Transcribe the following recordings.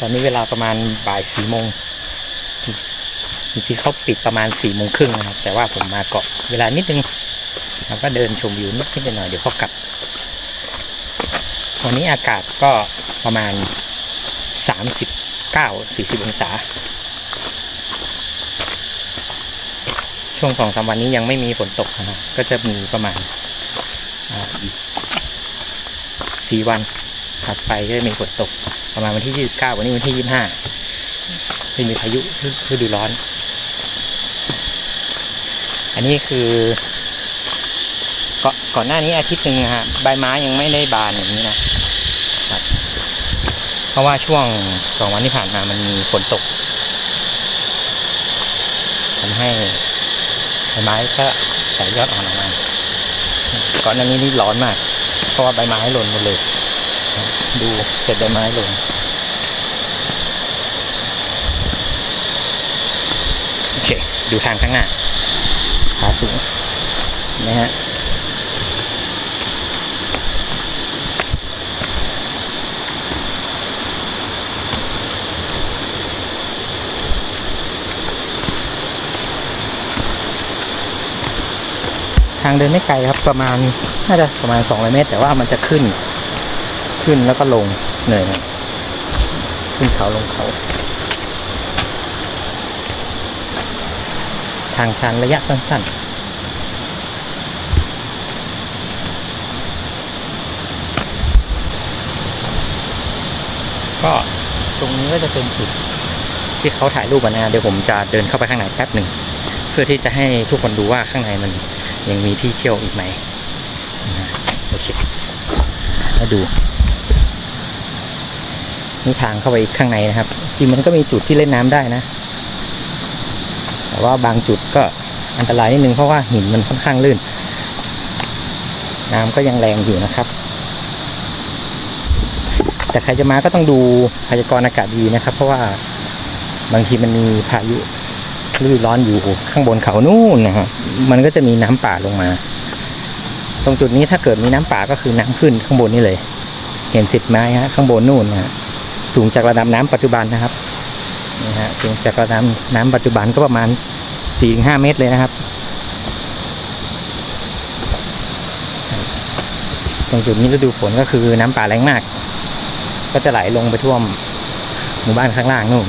ตอนนี้เวลาประมาณบ่ายสี่โมงจริงๆเขาปิดประมาณสี่โมงครึ่งนะครับ แต่ว่าผมมาเกาะเวลานิดนึงเราก็เดินชมวิวนิดนิดหน่อยเดี๋ยวเขากลับ วันนี้อากาศก็ประมาณสามสิบเก้าสี่สิบองศา ช่วงสองสามวันนี้ยังไม่มีฝนตกนะครับก็จะมีประมาณอีกสี่วันถัดไปก็จะมีฝนตก ประมาณวันที่29วันนี้วันที่25จะมีพายุฤดูร้อน อันนี้คือก่อนก่อนหน้านี้อาทิตย์หนึ่งฮะใบไม้ยังไม่ได้บานอย่างนี้นะครับเพราะว่าช่วงสองวันที่ผ่านมามันมีฝนตกทำให้ใบไม้ก็แตกยอดอ่อนออกมาก่อนหน้านี้นี่ร้อนมาก เพราะว่าใบไม้หล่นหมดเลย ดูเศษใบไม้ล่นโอเค ดูทางข้างหน้าขาสูงนะฮะทางเดินไม่ไกลครับประมาณน่าจะประมาณ200เมตร แต่ว่ามันจะขึ้น ขึ้นแล้วก็ลงเหนื่อยน่อยขึ้นเขาลงเขา ทางชันระยะสั้นๆก็ตรงนี้ก็จะเป็นจุดที่เขาถ่ายรูปนะเดี๋ยวผมจะเดินเข้าไปข้างในแป๊บหนึ่งเพื่อที่จะให้ทุกคนดูว่าข้างในมันยังมีที่เที่ยวอีกไหมโอเคมาดู นี่ทางเข้าไปข้างในนะครับจริงมันก็มีจุดที่เล่นน้ำได้นะ แต่ว่าบางจุดก็อันตรายนิดนึงเพราะว่าหินมันค่อนข้างลื่น น้ำก็ยังแรงอยู่นะครับ แต่ใครจะมาก็ต้องดูพยากรณ์อากาศดีนะครับ เพราะว่าบางทีมันมีพายุฤดูร้อนอยู่ข้างบนเขานู่นนะครับมันก็จะมีน้ำป่าลงมา ตรงจุดนี้ถ้าเกิดมีน้ำป่าก็คือน้ำขึ้นข้างบนนี่เลย เห็นสิบไม้ฮะข้างบนนู่นนะฮะ สูงจากระดับน้ำปัจจุบันนะครับนี่ฮะสูงจากระดับน้ำปัจจุบันก็ประมาณสี่ห้าเมตรเลยนะครับ ตรงจุดนี้ฤดูฝนก็คือน้ำป่าแรงมาก ก็จะไหลลงไปท่วมหมู่บ้านข้างล่างนู่น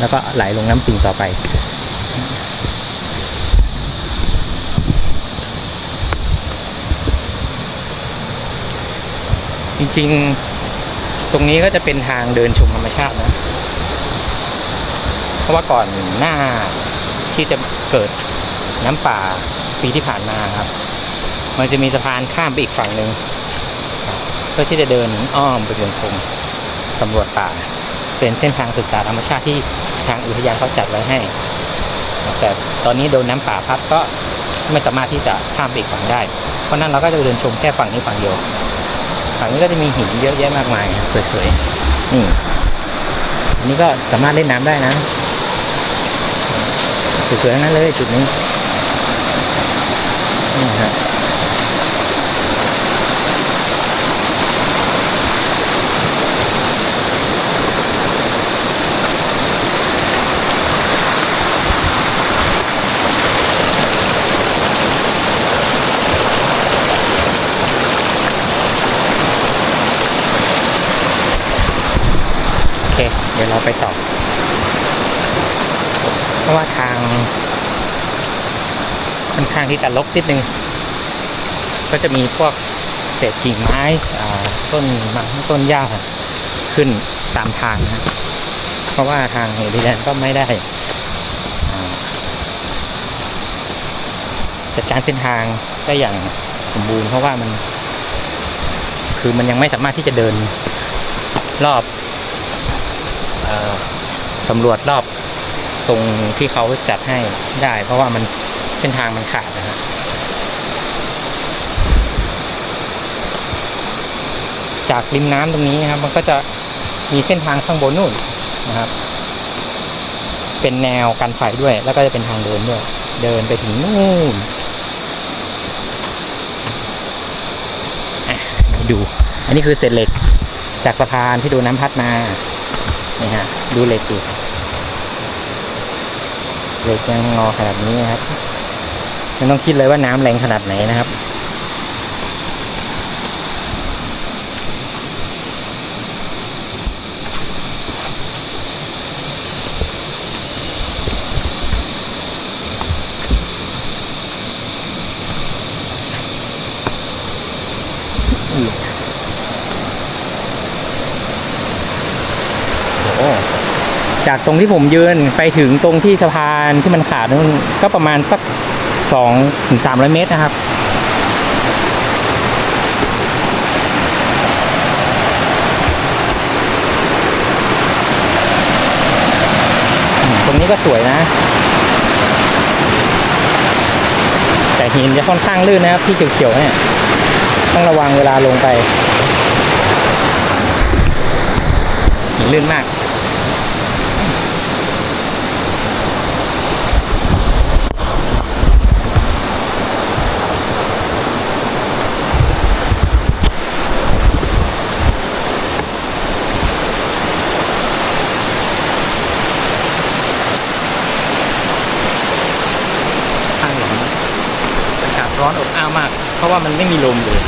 แล้วก็ไหลลงน้ำปิงต่อไปจริงๆ ตรงนี้ก็จะเป็นทางเดินชมธรรมชาตินะ เพราะว่าก่อนหน้าที่จะเกิดน้ำป่าปีที่ผ่านมาครับ มันจะมีสะพานข้ามไปอีกฝั่งหนึ่งเพื่อที่จะเดินอ้อมไปเดินชมสำรวจป่า เป็นเส้นทางศึกษาธรรมชาติที่ทางอุทยานเขาจัดไว้ให้ แต่ตอนนี้โดนน้ำป่าพัดก็ไม่สามารถที่จะข้ามไปอีกฝั่งได้ เพราะนั้นเราก็จะเดินชมแค่ฝั่งนี้ฝั่งเดียว ฝั่งนี้ก็จะมีหินเยอะแยะมากมาย สวยๆ นี่อันนี้ก็สามารถเล่นน้ำได้นะ สวยๆทั้งนั้นเลยจุดนี้นี่ฮะ โอเค เราไปต่อ เพราะว่าทางค่อนข้างที่จะลกนิดนึง ก็จะมีพวกเศษกิ่งไม้ต้นไม้ต้นหญ้าขึ้นตามทางนะเพราะว่าทางอุทยานก็ไม่ได้จัดการเส้นทางได้อย่างสมบูรณ์เพราะว่ามัน คือมันยังไม่สามารถที่จะเดินรอบ สำรวจรอบตรงที่เขาจัดให้ได้ เพราะว่ามันเส้นทางมันขาดนะฮะจากริมน้ำตรงนี้นะครับ มันก็จะมีเส้นทางข้างบนนู่นนะครับ เป็นแนวกันไฟด้วย แล้วก็จะเป็นทางเดินด้วย เดินไปถึงนู่นดู อันนี้คือเศษเหล็ก จากสะพานที่โดนน้ำพัดมา นี่ฮะ ดูเหล็กดิเหล็กยังงอขนาดนี้นะครับไม่ต้องคิดเลยว่าน้ำแรงขนาดไหนนะครับ จากตรงที่ผมยืนไปถึงตรงที่สะพานที่มันขาดนั่นก็ประมาณสักสองถึงสามร้อยเมตรนะครับ ตรงนี้ก็สวยนะ แต่หินจะค่อนข้างลื่นนะครับ ที่เขียวๆเนี่ย ต้องระวังเวลาลงไป หินลื่นมาก ข้างหลังอากาศ ร้อนอบอ้าวมาก เพราะว่ามันไม่มีลมเลย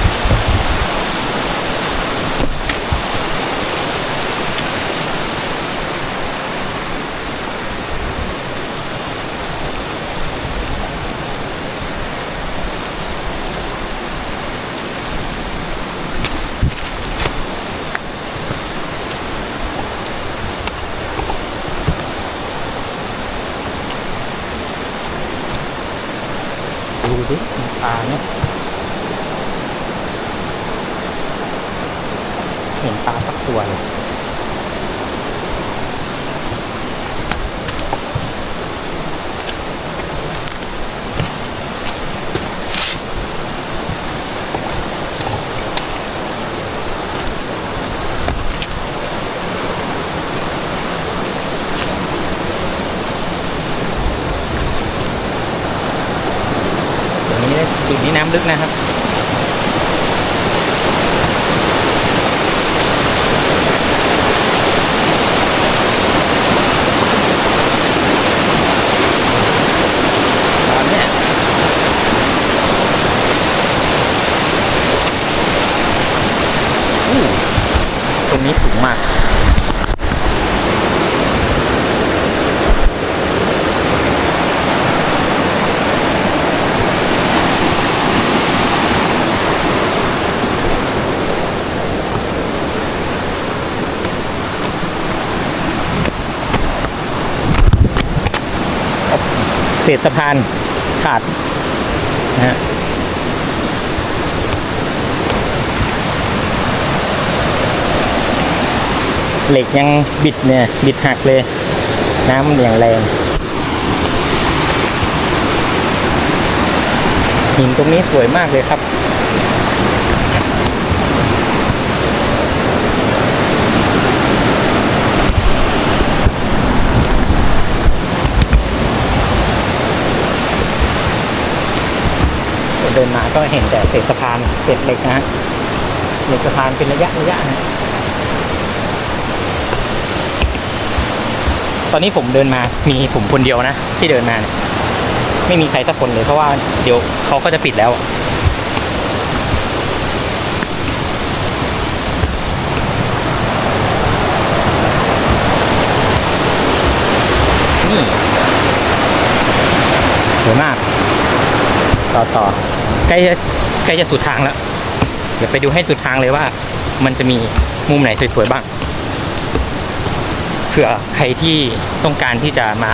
ดูดิปลาเนี่ยเห็นปลาสักตัวเลยอย่างนี้จุดนี้น้ำลึกนะครับ ตอนเนี้ยอู้ตรงนี้สูงมาก เศ ษสะพานขาดนะฮะเหล็กยังบิดเนี่ย บิดหักเลย น้ำมันอย่างแรงหินตรงนี้สวยมากเลยครับ เดินมาก็เห็นแต่เศษสะพานเศษเหล็กนะฮะเหล็กสะพานเป็นระยะระยะนะตอนนี้ผมเดินมามีผมคนเดียวนะ ที่เดินมาเนี่ยไม่มีใครสักคนเลยเพราะว่าเดี๋ยวเขาก็จะปิดแล้ว นี่สวยมาก ต่อต่อใกล้จะใกล้จะสุดทางแล้ว เดี๋ยวไปดูให้สุดทางเลยว่า มันจะมีมุมไหนสวยๆบ้างเผื่อใครที่ต้องการที่จะมา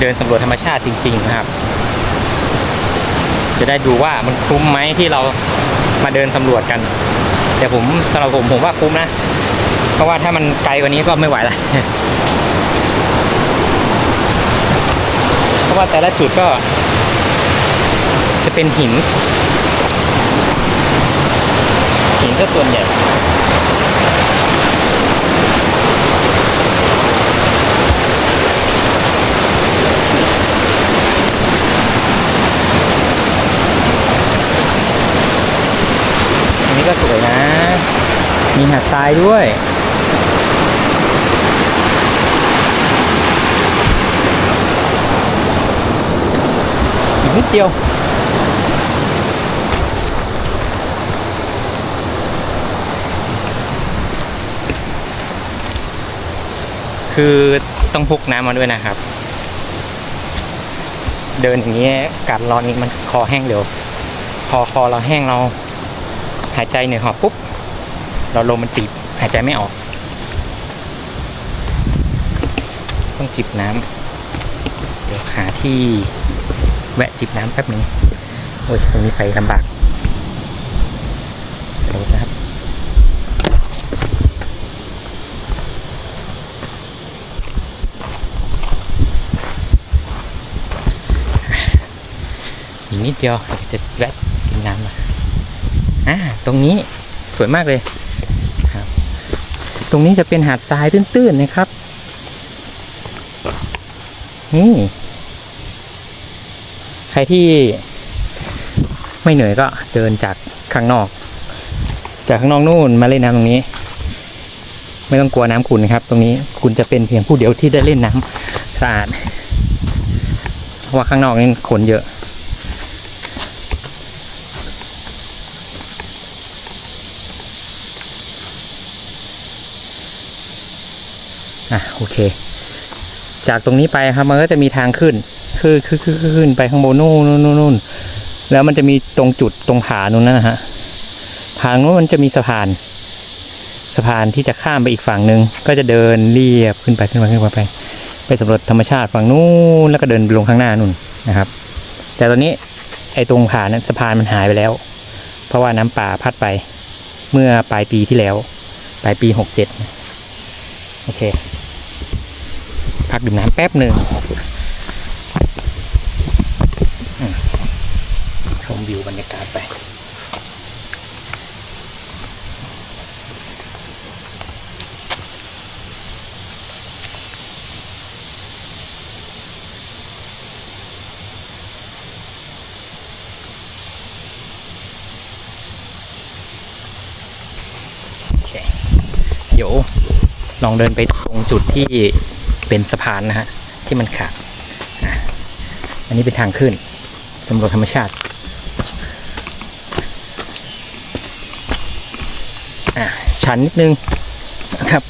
เดินสำรวจธรรมชาติจริง ๆ นะครับ จะได้ดูว่ามันคุ้มไหมที่เรามาเดินสำรวจกัน แต่ผมสำหรับผมผมว่าคุ้มนะ เพราะว่าถ้ามันไกลกว่านี้ก็ไม่ไหวละเพราะว่าแต่ละจุดก็ เป็นหิน หินก็ส่วนใหญ่นี่ก็สวยนะ มีหาดทรายด้วย อีกนิดเดียว คือต้องพกน้ำมาด้วยนะครับ เดินอย่างนี้อากาศร้อนนี้มันคอแห้งเร็ว พอคอเราแห้งเรา หายใจเหนื่อยหอบปุ๊บ เราลมมันตีบหายใจไม่ออก ต้องจิบน้ำเดี๋ยวหาที่แวะจิบน้ำแป๊บหนึ่งโอ้ยตรงนี้ไปลำบากเดี๋ยวนะครับ อีก นิดเดียวจะแวะกินน้ำมาอ่าตรงนี้สวยมากเลยครับ ตรงนี้จะเป็นหาดทรายตื้นๆนะครับ นี่ใครที่ไม่เหนื่อยก็เดินจากข้างนอก จากข้างนอกนู่นมาเล่นน้ำตรงนี้ ไม่ต้องกลัวน้ำขุ่นนะครับ ตรงนี้คุณจะเป็นเพียงผู้เดียวที่ได้เล่นน้ำสะอาดเพราะว่าข้างนอกนี่คนเยอะ อะโอเค จากตรงนี้ไปครับมันก็จะมีทางขึ้นคือคือคือขึ้นไปข้างบนนู่นนู่นนู่นแล้วมันจะมีตรงจุดตรงผานู่นนะฮะทางนู้นมันจะมีสะพาน สะพานที่จะข้ามไปอีกฝั่งหนึ่งก็จะเดินเรียบขึ้นไปขึ้นไปขึ้นไปไป ไปสำรวจธรรมชาติฝั่งนู้นแล้วก็เดินลงข้างหน้านู่นนะครับ แต่ตอนนี้ไอ้ตรงผานั้นสะพานมันหายไปแล้ว เพราะว่าน้ำป่าพัดไป เมื่อปลายปีที่แล้ว ปลายปีหกเจ็ดโอเค พักดื่มน้ำแป๊บหนึ่งชมวิวบรรยากาศไปโอเคเดี๋ยวลองเดินไปตรงจุดที่ เป็นสะพานนะฮะที่มันขาดอันนี้เป็นทางขึ้นสำรวจธรรมชาติอะชันนิดนึงนะครับ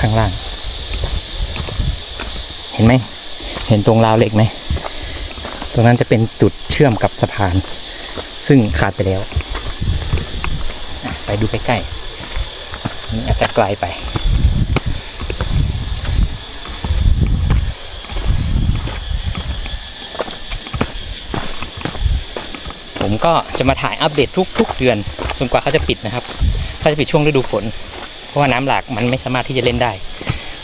ข้างล่าง เห็นไหม เห็นตรงราวเหล็กไหม ตรงนั้นจะเป็นจุดเชื่อมกับสะพาน ซึ่งขาดไปแล้ว ไปดูใกล้ๆนี่อาจจะไกลไปผมก็จะมาถ่ายอัปเดตทุก ๆ เดือนจนกว่าเขาจะปิดนะครับเขาจะปิดช่วงฤดูฝน เพราะว่าน้ำหลากมันไม่สามารถที่จะเล่นได้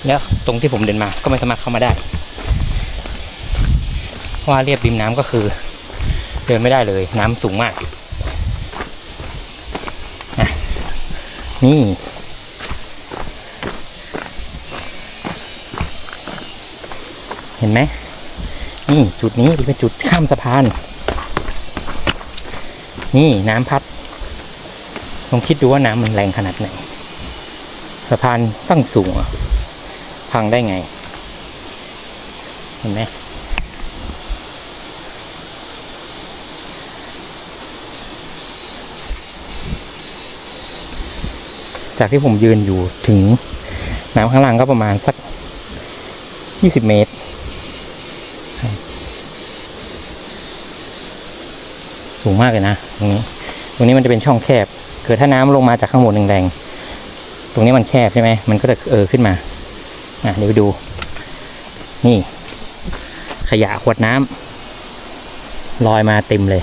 แล้วตรงที่ผมเดินมาก็ไม่สามารถเข้ามาได้ ว่าเรียบริมน้ำก็คือ เดินไม่ได้เลยน้ำสูงมากอะนี่เห็นไหมนี่จุดนี้เป็นจุดข้ามสะพาน นี่น้ำพัดลองคิดดูว่าน้ำมันแรงขนาดไหน สะพานตั้งสูงอะพังได้ไง เห็นไหม จากที่ผมยืนอยู่ถึงน้ำข้างล่างก็ประมาณสักยี่สิบเมตร สูงมากเลยนะตรงนี้ ตรงนี้มันจะเป็นช่องแคบ เกิดถ้าน้ำลงมาจากข้างบนแรงๆตรงนี้มันแคบใช่ไหมมันก็จะเออขึ้นมา อะเดี๋ยวไปดู นี่ ขยะขวดน้ำลอยมาเต็มเลย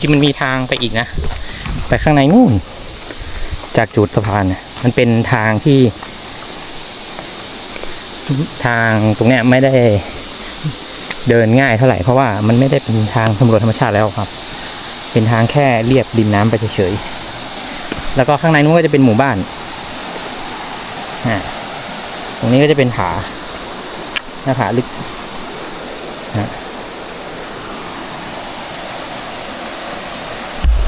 จริงมันมีทางไปอีกนะ ไปข้างในนู่น จากจุดสะพานน่ะมันเป็นทางที่ ทางตรงเนี้ยไม่ได้เดินง่ายเท่าไหร่เพราะว่ามันไม่ได้เป็นทางสำรวจธรรมชาติแล้วครับ เป็นทางแค่เรียบริมน้ำไปเฉยๆแล้วก็ข้างในนู้นก็จะเป็นหมู่บ้านอ่าตรงนี้ก็จะเป็นผาหน้าผาลึกนะ โอเค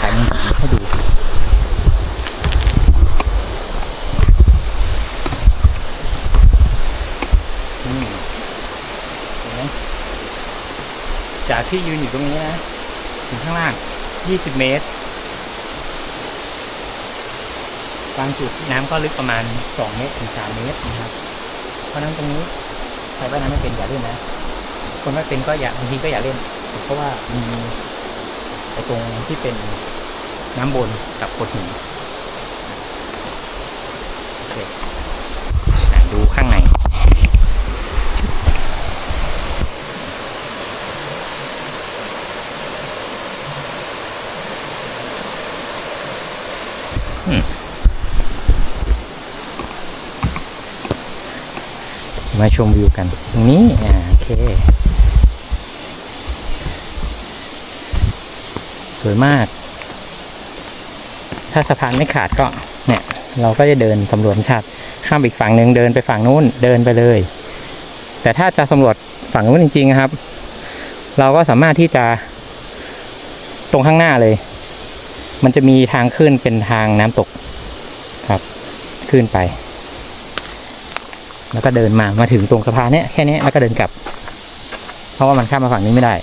ถ่ายมุมให้ดูเห็นไหมจากที่ยืนอยู่ตรงนี้นะถึงข้างล่าง 20 เมตร บางจุดน้ำก็ลึกประมาณ 2 เมตรถึง 3 เมตรนะครับ เพราะฉะนั้นตรงนี้ใครว่ายน้ำไม่เป็นอย่าเล่นนะ คนไม่เป็นก็อย่าบางทีก็อย่าเล่น เพราะว่ามี ไอตรงที่เป็นน้ำบนกับโขดหินโอเคดูข้างในมมาชมวิวกัน ตรงนี้ อ่า โอเค สวยมาก ถ้าสะพานไม่ขาดก็เนี่ย เราก็จะเดินสำรวจชาติข้ามอีกฝั่งหนึ่งเดินไปฝั่งนู้นเดินไปเลย แต่ถ้าจะสำรวจฝั่งนู้นจริง ๆ ครับ เราก็สามารถที่จะ ตรงข้างหน้าเลย มันจะมีทางขึ้นเป็นทางน้ำตกครับ ขึ้นไป แล้วก็เดินมามาถึงตรงสะพานเนี้ยแค่นี้แล้วก็เดินกลับ เพราะว่ามันข้ามมาฝั่งนี้ไม่ได้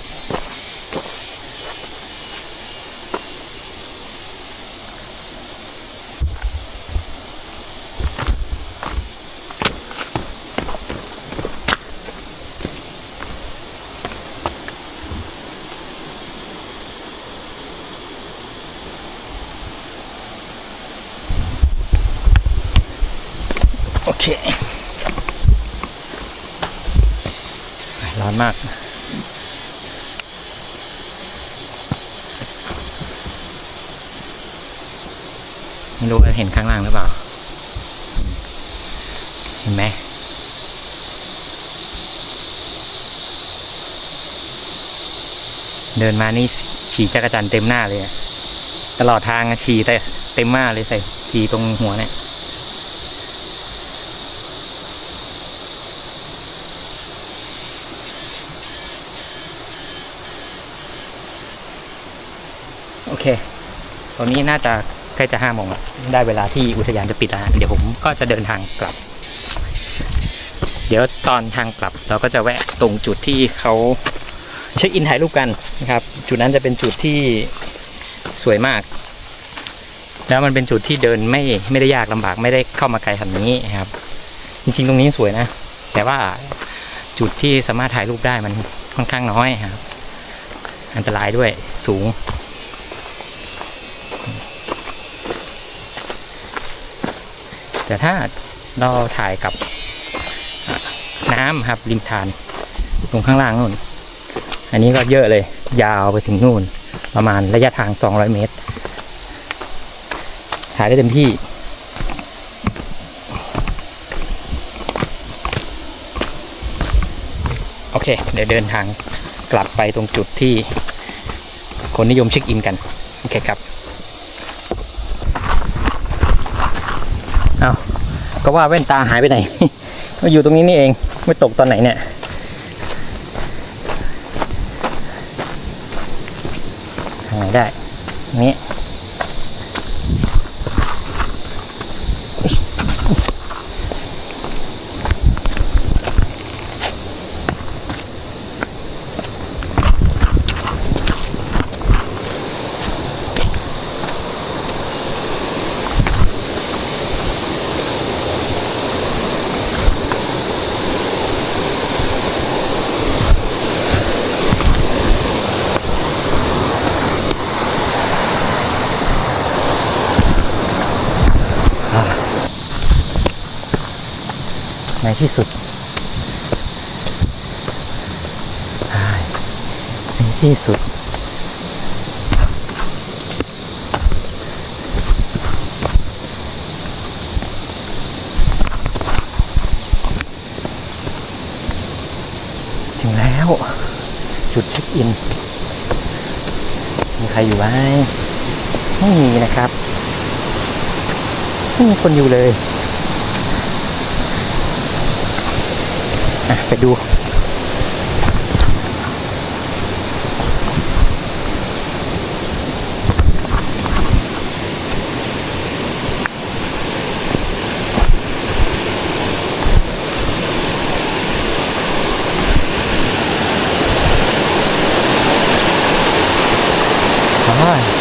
เค ร้อนมาก ไม่รู้ว่าเห็นข้างล่างหรือเปล่า เห็นไหมเดินมานี่ฉี่จักรจันทร์เต็มหน้าเลย ตลอดทางฉี่แต่เต็มหน้าเลยใส่ฉี่ตรงหัวเนี่ย โอเค ตอนนี้น่าจะใกล้จะห้าโมงแล้วได้เวลาที่อุทยานจะปิดแล้วเดี๋ยวผมก็จะเดินทางกลับ เดี๋ยวตอนทางกลับเราก็จะแวะตรงจุดที่เขาเช็คอินถ่ายรูปกันนะครับ จุดนั้นจะเป็นจุดที่สวยมาก แล้วมันเป็นจุดที่เดินไม่ไม่ได้ยากลำบากไม่ได้เข้ามาไกลขนาดนี้นะครับ จริงๆ ตรงนี้สวยนะ แต่ว่าจุดที่สามารถถ่ายรูปได้มันค่อนข้างน้อยครับ อันตรายด้วยสูง แต่ถ้าเราถ่ายกับน้ำครับริมทานตรงข้างล่างนู่น อันนี้ก็เยอะเลย ยาวไปถึงนู่น ประมาณระยะทาง 200 เมตร ถ่ายได้เต็มที่โอเค เดี๋ยวเดินทางกลับไปตรงจุดที่คนนิยมเช็คอินกัน โอเคครับ เอา ก็ว่าแว่นตาหายไปไหน มาอยู่ตรงนี้นี่เอง ไม่ตกตอนไหนเนี่ยหาได้ นี้ ที่สุดในที่สุด ถึงแล้ว จุดเช็คอิน มีใครอยู่ไหมไม่มีนะครับ ไม่มีคนอยู่เลย ไปดู อ่า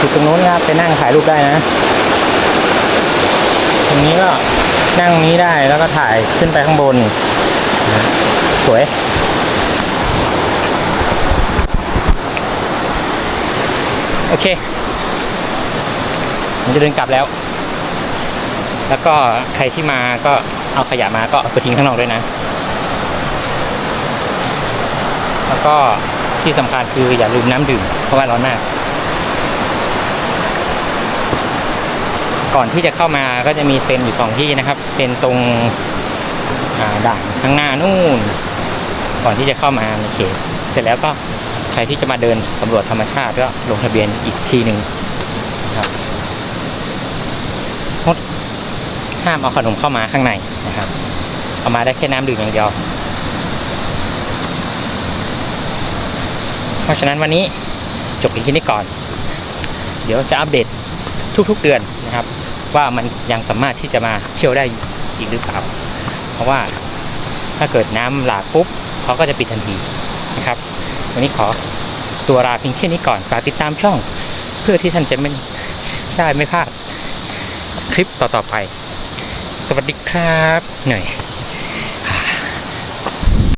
จุดตรงนู้นนะครับไปนั่งถ่ายรูปได้นะ ตรงนี้ก็นั่งนี้ได้แล้วก็ถ่ายขึ้นไปข้างบน สวยโอเคผมจะเดินกลับแล้ว แล้วก็ใครที่มาก็เอาขยะมาก็เอาไปทิ้งข้างนอกด้วยนะ แล้วก็ที่สำคัญคืออย่าลืมน้ำดื่มเพราะว่าร้อนมาก ก่อนที่จะเข้ามาก็จะมีเซ็นอยู่สองที่นะครับ เซ็นตรงด่านข้างหน้านู่น ก่อนที่จะเข้ามาในเขตเสร็จแล้วก็ใครที่จะมาเดินสำรวจธรรมชาติก็ลงทะเบียนอีกทีหนึ่งครับงดห้ามเอาขนมเข้ามาข้างในนะครับ เอามาได้แค่น้ำดื่มอย่างเดียว เพราะฉะนั้นวันนี้จบเพียงแค่นี้ก่อน เดี๋ยวจะอัปเดตทุกๆเดือน ว่ามันยังสามารถที่จะมาเที่ยวได้อีกหรือเปล่า เพราะว่าถ้าเกิดน้ำหลากปุ๊บเขาก็จะปิดทันทีนะครับ วันนี้ขอตัวลาเพียงแค่นี้ก่อนฝากติดตามช่อง เพื่อที่ท่านจะไม่ได้ไม่พลาดคลิปต่อๆไป สวัสดีครับหน่อย